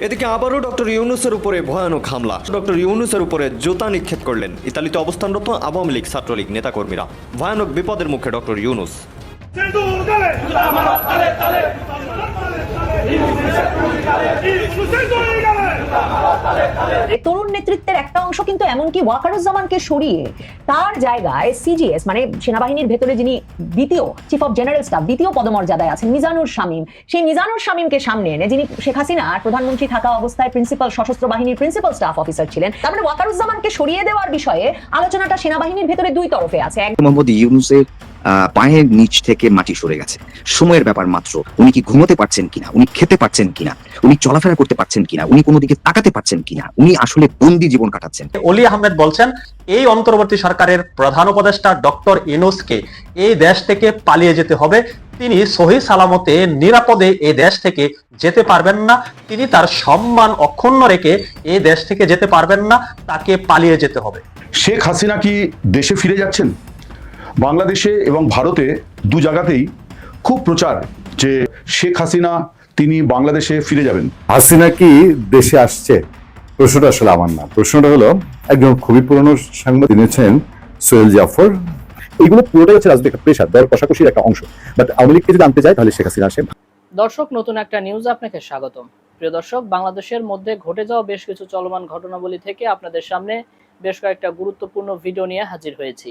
এদিকে আবারও ডক্টর ইউনুসের উপরে ভয়ানক হামলা ডক্টর ইউনুসের উপরে জোতা নিক্ষেপ করলেন ইতালিতে অবস্থানরত আওয়ামী লীগ ছাত্রলীগ নেতাকর্মীরা ভয়ানক বিপদের মুখে ডক্টর ইউনুস তরুণ নেতৃত্বের একটা অংশ কিন্তু এমনকি ওয়াকারুজ্জামানকে সরিয়ে তার জায়গায় সিজিএস মানে সেনাবাহিনীর ভেতরে যিনি দ্বিতীয় চিফ অফ জেনারেল স্টাফ দ্বিতীয় পদমর্যাদায় আছেন, মিজানুর শামীম। সেই মিজানুর শামীমকে সামনে এনে যিনি শেখ হাসিনার প্রধানমন্ত্রী থাকা অবস্থায় প্রিন্সিপাল সশস্ত্র বাহিনীর প্রিন্সিপাল স্টাফ অফিসার ছিলেন তারপরে ওয়াকারুজ্জামানকে সরিয়ে দেওয়ার বিষয়ে আলোচনাটা সেনাবাহিনীর ভেতরে দুই তরফে আছে। এক মোহাম্মদ ইউনুসের পায়ের নিচ থেকে মাটি সরে গেছে। সময়ের ব্যাপার মাত্র। উনি কি ঘুমোতে পারছেন কিনা? উনি খেতে পারছেন কিনা? উনি চলাফেরা করতে পারছেন কিনা? উনি কোনো দিকে তাকাতে পারছেন কিনা? উনি আসলে বন্দি জীবন কাটাচ্ছেন। অলি আহমেদ বলছেন এই অন্তর্বর্তী সরকারের প্রধান উপদেষ্টা ডক্টর ইনুসকে এই দেশ থেকে পালিয়ে যেতে হবে। তিনি সহি সালামতে নিরাপদে এই দেশ থেকে যেতে পারবেন না। তিনি তার সম্মান অক্ষুণ্ণ রেখে এই দেশ থেকে যেতে পারবেন না। তাকে পালিয়ে যেতে হবে। শেখ হাসিনা কি দেশে ফিরে যাচ্ছেন? বাংলাদেশে এবং ভারতে দু জায়গাতেই খুব প্রচার যে শেখ হাসিনা তিনি বাংলাদেশে ফিরে যাবেন। হাসিনা কি দেশে আসছে? প্রশ্নটা আসলে আমার না। প্রশ্নটা হলো একজন খুবই পুরনো সাংবাদিক তিনি হচ্ছেন সোহেল জাফর এইগুলো পুরোটাই হচ্ছে রাজনৈতিক একটা পেশা দর কষাকষির একটা অংশ। বাট আওয়ামী লীগকে যদি আনতে চায় তাহলে শেখ হাসিনা আসে। দর্শক নতুন একটা নিউজ আপনাকে স্বাগতম। প্রিয় দর্শক বাংলাদেশের মধ্যে ঘটে যাওয়া বেশ কিছু চলমান ঘটনাবলী থেকে আপনাদের সামনে বেশ কয়েকটা গুরুত্বপূর্ণ ভিডিও নিয়ে হাজির হয়েছি।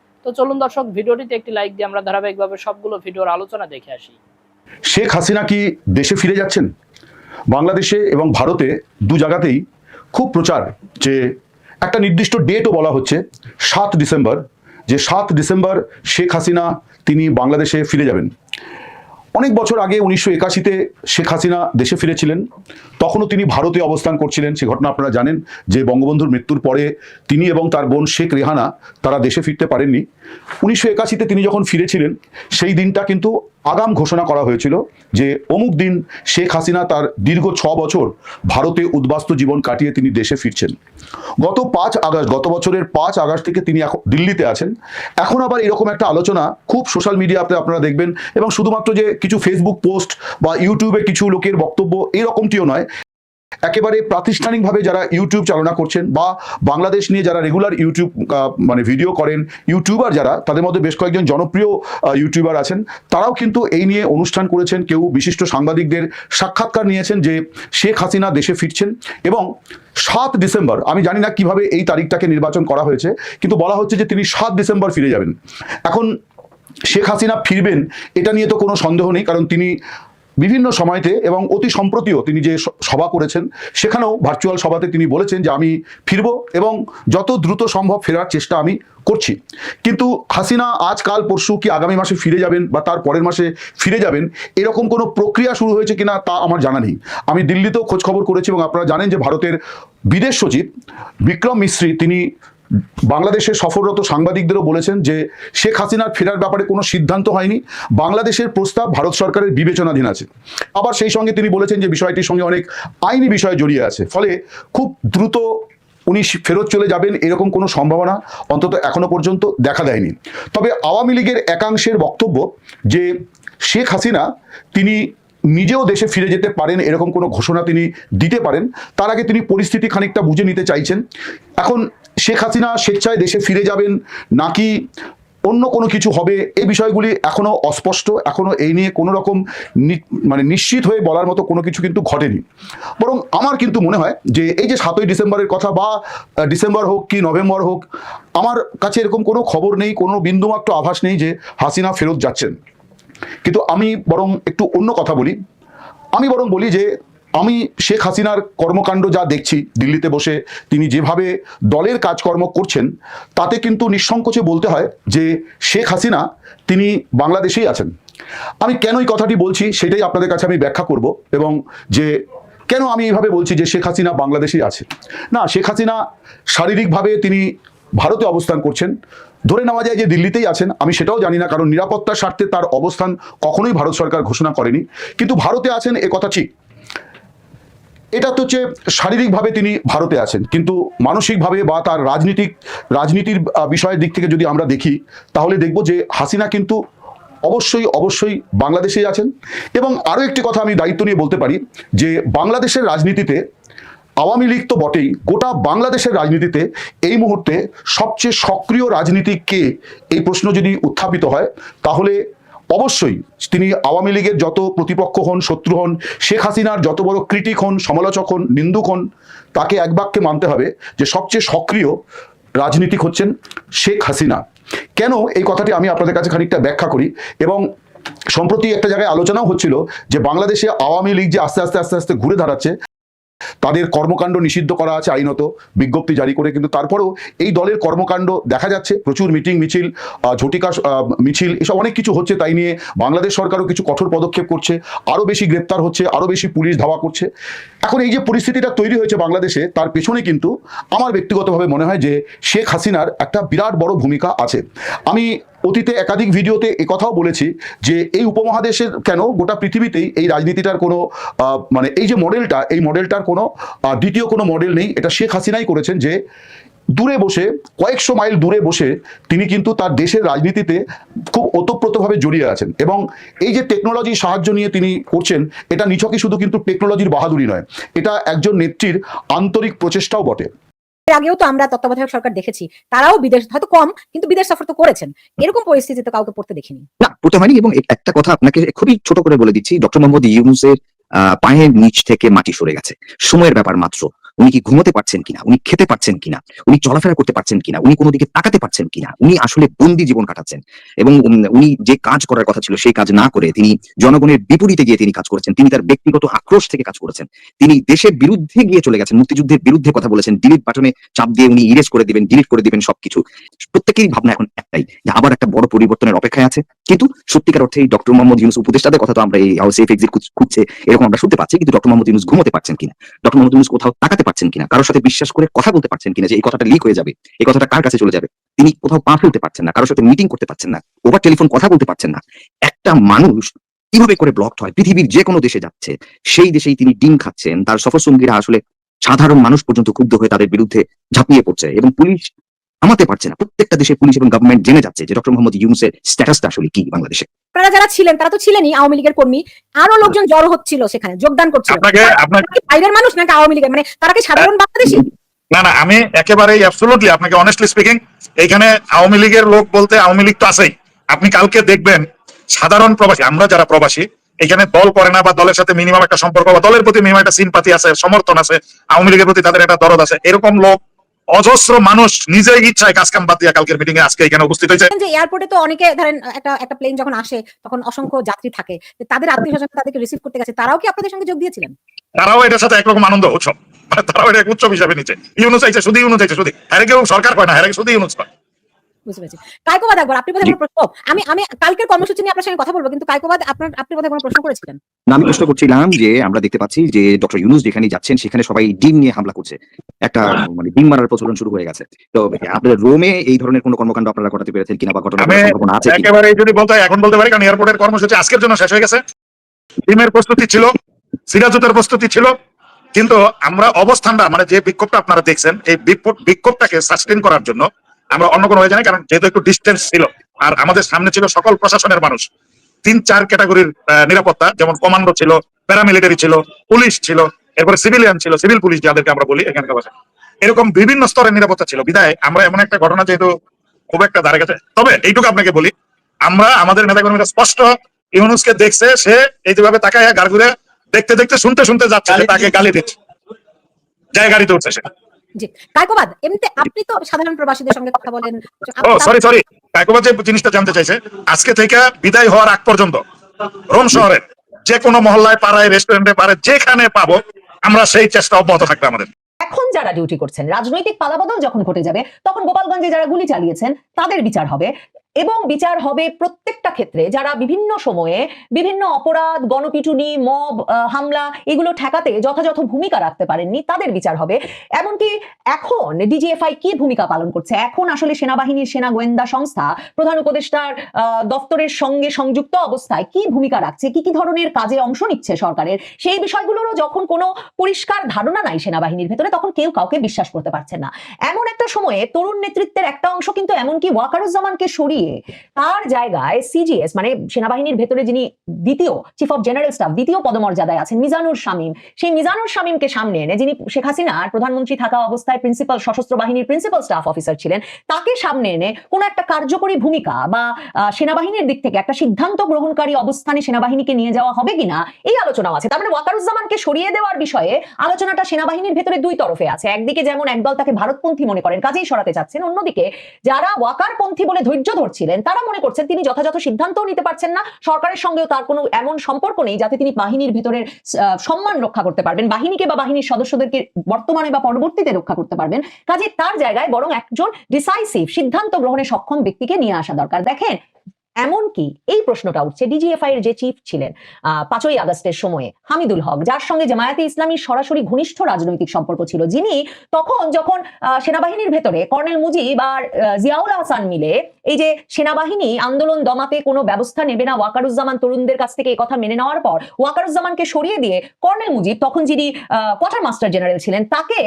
তো চলুন দর্শক, ভিডিওটিতে একটি লাইক দিয়ে আমরা ধারাবাহিকভাবে সবগুলো ভিডিওর আলোচনা দেখে আসি। শেখ হাসিনা কি দেশে ফিরে যাচ্ছেন? বাংলাদেশে এবং ভারতে দু জায়গাতেই খুব প্রচার যে একটা নির্দিষ্ট ডেটও বলা হচ্ছে, সাত ডিসেম্বর, যে সাত ডিসেম্বর শেখ হাসিনা তিনি বাংলাদেশে ফিরে যাবেন। অনেক বছর আগে উনিশশো একাশিতে শেখ হাসিনা দেশে ফিরেছিলেন। তখনও তিনি ভারতে অবস্থান করছিলেন, সে ঘটনা আপনারা জানেন যে বঙ্গবন্ধুর মৃত্যুর পরে তিনি এবং তার বোন শেখ রেহানা তারা দেশে ফিরতে পারেননি। উনিশশো একাশিতে তিনি যখন ফিরেছিলেন, সেই দিনটা কিন্তু আগাম ঘোষণা করা হয়েছিল যে অমুক দিন শেখ হাসিনা তার দীর্ঘ ছ বছর ভারতে উদ্বাস্তু জীবন কাটিয়ে তিনি দেশে ফিরছেন। গত পাঁচ আগস্ট, গত বছরের পাঁচ আগস্ট থেকে তিনি এখন দিল্লিতে আছেন। এখন আবার এরকম একটা আলোচনা খুব সোশ্যাল মিডিয়াতে আপনারা দেখবেন এবং শুধুমাত্র যে কিছু ফেসবুক পোস্ট বা ইউটিউবে কিছু লোকের বক্তব্য এরকমটিও নয় একেবারে প্রাতিষ্ঠানিকভাবে যারা ইউটিউব চালনা করছেন বা বাংলাদেশ নিয়ে যারা রেগুলার ইউটিউব মানে ভিডিও করেন ইউটিউবার যারা, তাদের মধ্যে বেশ কয়েকজন জনপ্রিয় ইউটিউবার আছেন। তারাও কিন্তু এই নিয়ে অনুষ্ঠান করেছেন। কেউ বিশিষ্ট সাংবাদিকদের সাক্ষাৎকার নিয়েছেন যে শেখ হাসিনা দেশে ফিরছেন এবং সাত ডিসেম্বর, আমি জানি না কীভাবে এই তারিখটাকে নির্বাচন করা হয়েছে, কিন্তু বলা হচ্ছে যে তিনি সাত ডিসেম্বর ফিরে যাবেন। এখন শেখ হাসিনা ফিরবেন, এটা নিয়ে তো কোনো সন্দেহ নেই, কারণ তিনি বিভিন্ন সময়তে এবং অতি সম্প্রতিও তিনি যে সভা করেছেন, সেখানেও ভার্চুয়াল সভাতে তিনি বলেছেন যে আমি ফিরব এবং যত দ্রুত সম্ভব ফেরার চেষ্টা আমি করছি। কিন্তু হাসিনা আজ, কাল, পরশু কি আগামী মাসে ফিরে যাবেন বা তার পরের মাসে ফিরে যাবেন, এরকম কোনো প্রক্রিয়া শুরু হয়েছে কিনা তা আমার জানা নেই। আমি দিল্লিতেও খোঁজ খবর করেছি এবং আপনারা জানেন যে ভারতের বিদেশ সচিব বিক্রম মিশ্রি তিনি বাংলাদেশের সফররত সাংবাদিকদেরও বলেছেন যে শেখ হাসিনার ফেরার ব্যাপারে কোনো সিদ্ধান্ত হয়নি। বাংলাদেশের প্রস্তাব ভারত সরকারের বিবেচনাধীন আছে। আবার সেই সঙ্গে তিনি বলেছেন যে বিষয়টির সঙ্গে অনেক আইনি বিষয় জড়িয়ে আছে। ফলে খুব দ্রুত উনি ফেরত চলে যাবেন এরকম কোনো সম্ভাবনা অন্তত এখনও পর্যন্ত দেখা দেয়নি। তবে আওয়ামী লীগের একাংশের বক্তব্য যে শেখ হাসিনা তিনি নিজেও দেশে ফিরে যেতে পারেন এরকম কোনো ঘোষণা তিনি দিতে পারেন, তার আগে তিনি পরিস্থিতি খানিকটা বুঝে নিতে চাইছেন। এখন শেখ হাসিনা স্বেচ্ছায় দেশে ফিরে যাবেন নাকি অন্য কোনো কিছু হবে? এই বিষয়গুলি এখনও অস্পষ্ট এখনও এই নিয়ে কোনো রকম মানে নিশ্চিত হয়ে বলার মতো কোনো কিছু কিন্তু ঘটেনি। বরং আমার কিন্তু মনে হয় যে এই যে সাতই ডিসেম্বরের কথা বা ডিসেম্বর হোক কি নভেম্বর হোক, আমার কাছে এরকম কোনো খবর নেই, কোনো বিন্দুমাত্র আভাস নেই যে হাসিনা ফেরত যাচ্ছেন। কিন্তু আমি বরং একটু অন্য কথা বলি। আমি বরং বলি যে আমি শেখ হাসিনার কর্মকাণ্ড যা দেখছি, দিল্লিতে বসে তিনি যেভাবে দলের কাজকর্ম করছেন, তাতে কিন্তু নিঃসংকোচে বলতে হয় যে শেখ হাসিনা তিনি বাংলাদেশেই আছেন। আমি কেন এই কথাটি বলছি সেটাই আপনাদের কাছে আমি ব্যাখ্যা করব এবং যে কেন আমি এইভাবে বলছি যে শেখ হাসিনা বাংলাদেশেই আছে। না, শেখ হাসিনা শারীরিকভাবে তিনি ভারতে অবস্থান করছেন। ধরে নেওয়া যায় যে দিল্লিতেই আছেন, আমি সেটাও জানি না, কারণ নিরাপত্তার স্বার্থে তার অবস্থান কখনোই ভারত সরকার ঘোষণা করেনি। কিন্তু ভারতে আছেন, এ কথা ঠিক। এটা তো হচ্ছে শারীরিকভাবে তিনি ভারতে আছেন। কিন্তু মানসিকভাবে বা তার রাজনীতিক, রাজনীতির বিষয়ের দিক থেকে যদি আমরা দেখি, তাহলে দেখব যে হাসিনা কিন্তু অবশ্যই অবশ্যই বাংলাদেশেই আছেন। এবং আরও একটি কথা আমি দায়িত্ব নিয়ে বলতে পারি যে বাংলাদেশের রাজনীতিতে আওয়ামী লীগ তো বটেই, গোটা বাংলাদেশের রাজনীতিতে এই মুহূর্তে সবচেয়ে সক্রিয় রাজনীতিক কে? এই প্রশ্ন যদি উত্থাপিত হয়, তাহলে অবশ্যই তিনি আওয়ামী লীগের যত প্রতিপক্ষ হন, শত্রু হন, শেখ হাসিনার যত বড় ক্রিটিক হন, সমালোচক হন, নিন্দুক হন, তাকে এক বাক্যে মানতে হবে যে সবচেয়ে সক্রিয় রাজনীতিক হচ্ছেন শেখ হাসিনা। কেন এই কথাটি আমি আপনাদের কাছে খানিকটা ব্যাখ্যা করি এবং সম্প্রতি একটা জায়গায় আলোচনাও হচ্ছিল যে বাংলাদেশে আওয়ামী লীগ যে আস্তে আস্তে আস্তে আস্তে ঘুরে দাঁড়াচ্ছে তাদের কর্মকাণ্ড নিষিদ্ধ করা আছে আইনত বিজ্ঞপ্তি জারি করে, কিন্তু তারপরেও এই দলের কর্মকাণ্ড দেখা যাচ্ছে, প্রচুর মিটিং, মিছিল ঝটিকা মিছিল, এসব অনেক কিছু হচ্ছে তাই নিয়ে বাংলাদেশ সরকারও কিছু কঠোর পদক্ষেপ করছে, আরও বেশি গ্রেপ্তার হচ্ছে, আরও বেশি পুলিশ ধাওয়া করছে। এখন এই যে পরিস্থিতিটা তৈরি হয়েছে বাংলাদেশে, তার পেছনে কিন্তু আমার ব্যক্তিগতভাবে মনে হয় যে শেখ হাসিনার একটা বিরাট বড় ভূমিকা আছে। আমি অতীতে একাধিক ভিডিওতে কথাও বলেছি যে এই উপমহাদেশের কেন গোটা পৃথিবীতেই এই রাজনীতিটার কোনো মানে এই যে মডেলটা, এই মডেলটার কোনো দ্বিতীয় কোনো মডেল নেই। এটা শেখ হাসিনাই করেছেন যে দূরে বসে, কয়েকশো মাইল দূরে বসে তিনি কিন্তু তার দেশের রাজনীতিতে খুব ওতপ্রোতভাবে জড়িয়ে আছেন। এবং এই যে টেকনোলজির সাহায্য নিয়ে তিনি করছেন, এটা নিছকই শুধু কিন্তু টেকনোলজির বাহাদুরি নয়, এটা একজন নেত্রীর আন্তরিক প্রচেষ্টাও বটে। এর আগেও তো আমরা তত্ত্বাবধায়ক সরকার দেখেছি তারাও বিদেশ হয়তো কম কিন্তু বিদেশ সফর তো করেছেন। এরকম পরিস্থিতি পরিস্থিতিতে কাউকে পড়তে দেখিনি। না পড়তে হয়নি এবং একটা কথা আপনাকে খুবই ছোট করে বলে দিচ্ছি ডক্টর মোহাম্মদ ইউনুসের আহ, পায়ের নিচ থেকে মাটি সরে গেছে। সময়ের ব্যাপার মাত্র। উনি কি ঘুমোতে পারছেন কিনা? উনি খেতে পারছেন কিনা? উনি চলাফেরা করতে পারছেন কিনা? উনি কোনো দিকে তাকাতে পারছেন কিনা? উনি আসলে বন্দি জীবন কাটাচ্ছেন। এবং উনি যে কাজ করার কথা ছিল সেই কাজ না করে তিনি জনগণের বিপরীতে গিয়ে তিনি কাজ করেছেন। তিনি তার ব্যক্তিগত আক্রোশ থেকে কাজ করেছেন। তিনি দেশের বিরুদ্ধে গিয়ে চলে গেছেন। মুক্তিযুদ্ধের বিরুদ্ধে কথা বলেছেন। ডিলিট বাটনে চাপ দিয়ে উনি ইরেজ করে দিবেন ডিলিট করে দিবেন সবকিছু। প্রত্যেকেরই ভাবনা এখন একটাই, যে আবার একটা বড় পরিবর্তনের অপেক্ষায় আছে। কিন্তু সত্যিকার অর্থে ডক্টর মোহাম্মদ ইউনুস উপদেষ্টাদের কথা তো আমরা এই সেফ এক্সিট খুঁজছে, এরকম আমরা শুনতে পাচ্ছি। কিন্তু ডক্টর মোহাম্মদ ইউনুস ঘুমোতে পারছেন কিনা? ডক্টর মোহাম্মদ ইউনুস কোথাও তাকাতে পারছেন কিনা? কারোর সাথে বিশ্বাস করে কথা বলতে পারছেন কিনা যে এই কথাটা লিক হয়ে যাবে? এই কথাটা কার কাছে চলে যাবে? তিনি কোথাও পা ফেলতে পারছেন না, কারোর সাথে মিটিং করতে পারছেন না ওভার টেলিফোন কথা বলতে পারছেন না। একটা মানুষ কীভাবে করে ব্লকড হয়? পৃথিবীর যে কোনো দেশে যাচ্ছে। সেই দেশেই তিনি ডিম খাচ্ছেন। তার সফর সঙ্গীরা আসলে সাধারণ মানুষ পর্যন্ত ক্ষুব্ধ হয়ে তাদের বিরুদ্ধে ঝাঁপিয়ে পড়ছে এবং পুলিশ থামাতে পারছে না। প্রত্যেকটা দেশে পুলিশ এবং গভর্নমেন্ট জেনে যাচ্ছে যে ডক্টর মোহাম্মদ ইউনুসের স্ট্যাটাসটা আসলে কি বাংলাদেশে। আপনারা যারা ছিলেন তারা তো ছিলেনই আওয়ামী লীগের কর্মী। আরও লোকজন জড়ো হচ্ছিল সেখানে যোগদান করছিল। আপনাকে আপনাকে বাইরের মানুষ নাকি আওয়ামী লীগের? মানে তারা কি সাধারণ বাংলাদেশী? না না আমি একেবারেই অ্যাবসলুটলি আপনাকে অনেস্টলি স্পিকিং এইখানে আওয়ামী লীগের লোক বলতে আওয়ামী লীগ তো আছেই। আপনি কালকে দেখবেন সাধারণ প্রবাসী আমরা যারা প্রবাসী এখানে দল করে না বা দলের সাথে মিনিমাম একটা সম্পর্ক বা দলের প্রতি মিনিমাম একটা সিম্পাতি আছে সমর্থন আছে আওয়ামী লীগের প্রতি তাদের একটা দরদ আছে। এরকম লোক অজস্র মানুষ নিজের ইচ্ছায় কাজ কাম বাদ দিয়ে কালকের মিটিং এ আজকে এখানে উপস্থিত হয়েছে। যে এয়ারপোর্টে তো অনেকে ধরেন একটা একটা প্লেন যখন আসে তখন অসংখ্য যাত্রী থাকে। যে তাদের আত্মীয় স্বজন তাদেরকে রিসিভ করতে গেছে তারাও কি আপনাদের সঙ্গে যোগ দিয়েছিলেন? তারাও এটার সাথে একরকম আনন্দ উৎসব। তারাও এটা উৎসব হিসাবে নিচ্ছে। ইউনুস চাইছে শুধু ইউনুস চাইছে শুধু। আরে কেউ সরকার কয় না হ্যাঁ শুধু ইউনুস কয়। বুঝতে পেরেছি। কায়কোবাদ একবার আপনি বোধহয় কোনো প্রশ্ন? আমি আমি কালকের কর্মসূচি নিয়ে আপনার সঙ্গে কথা বলব কিন্তু কায়কোবাদ আপনার আপনি বোধহয় কোনো প্রশ্ন করেছিলেন? না, আমি প্রশ্ন করছিলাম যে আমরা দেখতে পাচ্ছি যে ডক্টর ইউনুস যেখানে যাচ্ছেন সেখানে সবাই ডিম নিয়ে হামলা করছে। একটা মানে ডিম মারার প্রচলন শুরু হয়ে গেছে। তো আপনাদের রোমে এই ধরনের কোনো কর্মকাণ্ড আপনারা করাতে পেরেছেন কিনা বা ঘটনা সম্ভাবনা আছে একেবারে যদি বলতে হয় এখন বলতে পারি কারণ এয়ারপোর্টের কর্মসূচি আজকের জন্য শেষ হয়ে গেছে। টিমের প্রস্তুতি ছিল সিরাজুতের প্রস্তুতি ছিল কিন্তু আমরা অবস্থানটা মানে যে বিক্ষোভটা আপনারা দেখছেন এই বিক্ষোভ- বিক্ষোভটাকে সাস্টেন করার জন্য আমরা অন্য কোনো হয়ে জানি, কারণ যেহেতু একটু ডিস্টেন্স ছিল। আর আমাদের সামনে ছিল সকল প্রশাসনের মানুষ। তিন, চার ক্যাটাগরির নিরাপত্তা, যেমন কমান্ডো ছিল প্যারামিলিটারি ছিল পুলিশ ছিল, এরপরে সিভিলিয়ান ছিল সিভিল পুলিশ যাদেরকে আমরা বলি এখানকার ভাষায়। এরকম বিভিন্ন স্তরের নিরাপত্তা ছিল। বিদায়, আমরা এমন একটা ঘটনা যেহেতু খুব একটা ধারে গেছে তবে এইটুকু আপনাকে বলি, আমরা, আমাদের নেতাকর্মীরা স্পষ্ট ইউনুসকে দেখছে, সে এই যেভাবে তাকায় গাড় ঘুরে দেখতে দেখতে শুনতে শুনতে যাচ্ছে তাকে গালি দিচ্ছে। যায় গাড়িতে উঠছে সে। জি। কায়কোবাদ এমনিতে আপনি তো সাধারণ প্রবাসীদের সঙ্গে কথা বলেন। ও সরি সরি কায়কোবাদ যে জিনিসটা জানতে চাইছে আজকে থেকে বিদায় হওয়ার আগ পর্যন্ত রোম শহরে যে কোনো মহল্লায় পাড়ায় রেস্টুরেন্টে পারে যেখানে পাবো আমরা সেই চেষ্টা অব্যাহত থাকবে আমাদের। এখন যারা ডিউটি করছেন রাজনৈতিক পালাবদল যখন ঘটে যাবে তখন গোপালগঞ্জে যারা গুলি চালিয়েছেন তাদের বিচার হবে। এবং বিচার হবে প্রত্যেকটা ক্ষেত্রে। যারা বিভিন্ন সময়ে বিভিন্ন অপরাধ, গণপিটুনি, মব হামলা এগুলো ঠেকাতে যথাযথ ভূমিকা রাখতে পারেননি, তাদের বিচার হবে। এমনকি এখন ডিজিএফআই কি ভূমিকা পালন করছে? এখন আসলে সেনাবাহিনীর সেনা গোয়েন্দা সংস্থা, প্রধান উপদেষ্টার দপ্তরের সঙ্গে সংযুক্ত অবস্থায় কি ভূমিকা রাখছে? কি কি ধরনের কাজে অংশ নিচ্ছে সরকারের? সেই বিষয়গুলোরও যখন কোনো পরিষ্কার ধারণা নাই সেনাবাহিনীর ভেতরে, তখন কেউ কাউকে বিশ্বাস করতে পারছে না। এমন একটা সময়ে তরুণ নেতৃত্বের একটা অংশ কিন্তু এমনকি ওয়াকারুজ্জামানকে সরিয়ে তার জায়গায় সিজিএস মানে সেনাবাহিনীর ভেতরে যিনি দ্বিতীয় চিফ অফ জেনারেল স্টাফ দ্বিতীয় পদমর্যাদায় আছেন মিজানুর শামীম। সেই মিজানুর শামীমকে সামনে এনে যিনি শেখ হাসিনার প্রধানমন্ত্রী থাকা অবস্থায় প্রিন্সিপাল সশস্ত্র বাহিনীর প্রিন্সিপাল স্টাফ অফিসার ছিলেন, তাকে সামনে এনে কোনো একটা কার্যকরী ভূমিকা বা সেনাবাহিনীর দিক থেকে একটা সিদ্ধান্ত গ্রহণকারী অবস্থানে সেনাবাহিনীকে নিয়ে যাওয়া হবে কিনা, এই আলোচনাও আছে। তার মানে ওয়াকারুজ্জামানকে সরিয়ে দেওয়ার বিষয়ে আলোচনাটা সেনাবাহিনীর ভেতরে দুই তরফে আছে। একদিকে যেমন একদল তাকে ভারতপন্থী মনে করেন, কাজেই সরাতে চাচ্ছেন, অন্যদিকে যারা ওয়াকারপন্থী বলে ধৈর্য ধরছিলেন তারা মনে করছেন তিনি যথাযথ সিদ্ধান্তও নিতে পারছেন না। সরকারের সঙ্গেও তার কোনো এমন সম্পর্ক নেই যাতে তিনি বাহিনীর ভেতরের সম্মান রক্ষা করতে পারবেন। বাহিনীকে বা বাহিনীর সদস্যদেরকে বর্তমানে বা পরবর্তীতে রক্ষা করতে পারবেন। কাজে তার জায়গায় বরং একজন ডিসাইসিভ সিদ্ধান্ত গ্রহণে সক্ষম ব্যক্তিকে নিয়ে আসা দরকার। দেখেন এমনকি এই প্রশ্নটা উঠছে। ডিজিএফআই এর যে চিফ ছিলেন পাঁচই আগস্টের সময়ে হামিদুল হক, যার সঙ্গে জামায়াতে ইসলামীর সরাসরি ঘনিষ্ঠ রাজনৈতিক সম্পর্ক ছিল। যিনি তখন যখন সেনাবাহিনীর ভেতরে কর্নেল মুজিব আর জিয়াউল হাসান মিলে এই যে সেনাবাহিনী আন্দোলন দমাতে কোনো ব্যবস্থা নেবে না ওয়াকারুজ্জামান তরুণদের কাছ থেকে কথা মেনে নেওয়ার পর ওয়াকারুজ্জামানকে সরিয়ে দিয়ে কর্নেল মুজিব, তখন যিনি কোয়ার্টার মাস্টার জেনারেল ছিলেন, তাকে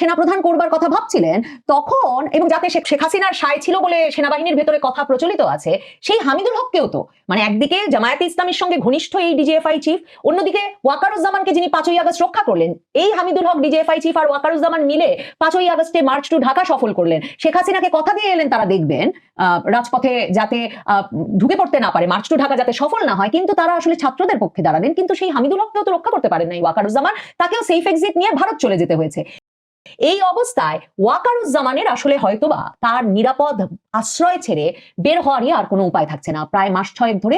সেনাপ্রধান করবার কথা ভাবছিলেন, তখন, এবং যাতে শেখ হাসিনার সায় ছিল বলে সেনাবাহিনীর ভেতরে কথা প্রচলিত আছে, সেই হামিদুল হককেও তো মানে একদিকে জামায়াতে ইসলামের সঙ্গে ঘনিষ্ঠ এই ডিজিএফআই চিফ, অন্যদিকে ওয়াকারুজ্জামানকে যিনি পাঁচই আগস্ট রক্ষা করলেন, এই হামিদুল হক ডিজিএফআই চিফ আর ওয়াকারুজ্জামান মিলে পাঁচই আগস্টে মার্চ টু ঢাকা সফল করলেন। শেখ হাসিনাকে কথা দিয়ে এলেন, তারা দেখবেন রাজপথে যাতে ঢুকে পড়তে না পারে, মার্চ টু ঢাকা যাতে সফল না হয়, কিন্তু তারা আসলে ছাত্রদের পক্ষে দাঁড়ালেন। কিন্তু সেই হামিদুল হককেও তো রক্ষা করতে পারেন নাই, ওয়াকারুজ্জামান, তাকেও সেফ এক্সিট নিয়ে ভারত চলে যেতে হয়েছে। এই অবস্থায় ওয়াকারুজ্জামানের আসলে হয়তোবা তার নিরাপদ আশ্রয় ছেড়ে বের হওয়ারই আর কোনো উপায় থাকছে না। প্রায় মাস ছয়েক ধরে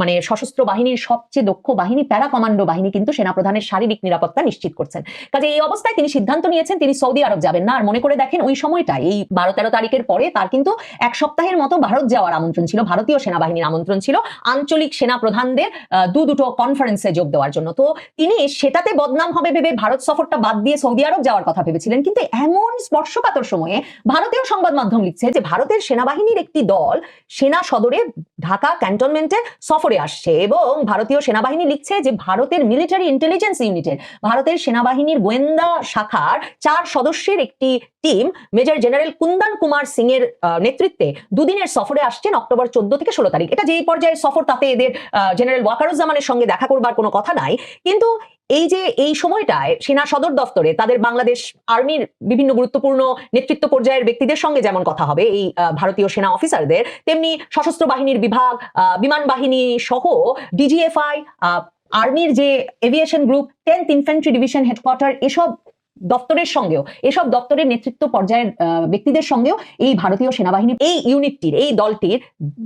মানে সশস্ত্র বাহিনীর সবচেয়ে দক্ষ বাহিনী প্যারা কমান্ডো বাহিনী কিন্তু সেনাপ্রধানের শারীরিক নিরাপত্তা নিশ্চিত করছেন। কাজে এই অবস্থায় তিনি সিদ্ধান্ত নিয়েছেন তিনি সৌদি আরব যাবেন না। আর মনে করে দেখেন ওই সময়টাই এই বারো তেরো তারিখের পরে তার কিন্তু এক সপ্তাহের মতো ভারত যাওয়ার আমন্ত্রণ ছিল ভারতীয় সেনাবাহিনীর আমন্ত্রণ ছিল আঞ্চলিক সেনা প্রধানদের আহ, দু দুটো কনফারেন্সে যোগ দেওয়ার জন্য। তো তিনি সেটাতে বদনাম হবে ভেবে ভারত সফরটা বাদ দিয়ে সৌদি আরব যাওয়ার কথা ভেবেছিলেন। কিন্তু এমন স্পর্শকাতর সময়ে ভারতীয় সংবাদ মাধ্যম লিখছে যে ভারতের সেনাবাহিনীর একটি দল সেনা সদরে ঢাকা ক্যান্টনমেন্টে সফরে আসছে এবং ভারতীয় সেনাবাহিনী লিখছে যে ভারতের মিলিটারি ইন্টেলিজেন্স ইউনিটের ভারতের সেনাবাহিনীর গোয়েন্দা শাখার চার সদস্যের একটি team major general Kundan Kumar Singh এর নেতৃত্বে দুদিনের সফরে আসছেন অক্টোবর চোদ্দ থেকে ষোলো তারিখ। এটা যেই পর্যায়ে সফর, তাতে এদের জেনারেল ওয়াকারুজ্জামানের সঙ্গে দেখা করবার কোনো কথা নাই। কিন্তু এই যে এই সময়টায় সেনা সদর দফতরে তাদের বাংলাদেশ আর্মির বিভিন্ন গুরুত্বপূর্ণ নেতৃত্ব পর্যায়ের ব্যক্তিদের সঙ্গে যেমন কথা হবে, এই ভারতীয় সেনা অফিসারদের, তেমনি সশস্ত্র বাহিনীর বিভাগ বিমান বাহিনী সহ ডিজিএফআই আর্মির যে aviation group tenth infantry division headquarter এসব দপ্তরের সঙ্গেও, এসব দপ্তরের নেতৃত্ব পর্যায়ের ব্যক্তিদের সঙ্গেও এই ভারতীয় সেনাবাহিনী এই ইউনিটটির, এই দলটির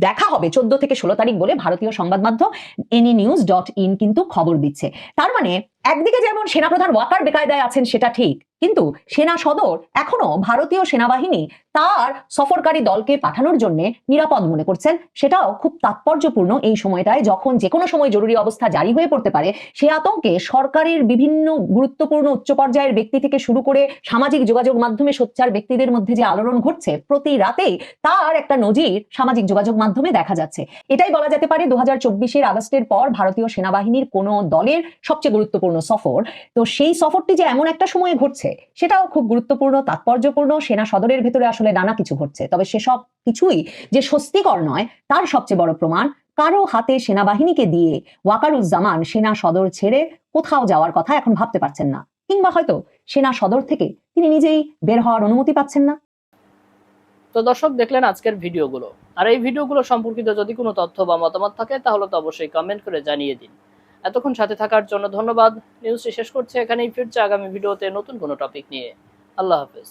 দেখা হবে চোদ্দ থেকে ষোলো তারিখ বলে ভারতীয় সংবাদ মাধ্যম এনি নিউজ ডট ইন কিন্তু খবর দিচ্ছে। তার মানে একদিকে যেমন সেনাপ্রধান ওয়াকার বেকায়দায় আছেন সেটা ঠিক, কিন্তু সেনা সদর এখনও ভারতীয় সেনাবাহিনী তার সফরকারী দলকে পাঠানোর জন্য নিরাপদ মনে করছেন। সেটাও খুব তাৎপর্যপূর্ণ এই সময়টায়, যখন যে কোনো সময় জরুরি অবস্থা জারি হয়ে পড়তে পারে, সে আতঙ্কে সরকারের বিভিন্ন গুরুত্বপূর্ণ উচ্চ পর্যায়ের ব্যক্তি থেকে শুরু করে সামাজিক যোগাযোগ মাধ্যমে সোচ্চার ব্যক্তিদের মধ্যে যে আলোড়ন ঘটছে, প্রতি রাতেই তার একটা নজির সামাজিক যোগাযোগ মাধ্যমে দেখা যাচ্ছে। এটাই বলা যেতে পারে দু হাজার আগস্টের পর ভারতীয় সেনাবাহিনীর কোনো দলের সবচেয়ে গুরুত্বপূর্ণ সফর। তো সেই সফরটি যে এমন একটা সময়ে ঘটছে, সেটাও খুব গুরুত্বপূর্ণ, তাৎপর্যপূর্ণ, সেনা সদরের ভেতরে আসলে নানা কিছু ঘটছে। তবে সেসব কিছুই যে স্বস্তিকর নয়, তার সবচেয়ে বড় প্রমাণ কারও হাতে সেনাবাহিনীকে দিয়ে ওয়াকারুজ্জামান সেনা সদর ছেড়ে কোথাও যাওয়ার কথা এখন ভাবতে পারছেন না। কিংবা হয়তো সেনা সদর থেকে তিনি নিজেই বের হওয়ার অনুমতি পাচ্ছেন না। তো দর্শক, দেখলেন আজকের ভিডিওগুলো। আর এই ভিডিওগুলো সম্পর্কিত যদি কোনো তথ্য বা মতামত থাকে, তাহলে তো অবশ্যই কমেন্ট করে জানিয়ে দিন। এতক্ষণ সাথে থাকার জন্য ধন্যবাদ। নিউজটি শেষ করছে এখানেই ফিরছে আগামী ভিডিওতে নতুন কোনো টপিক নিয়ে। আল্লাহ হাফেজ।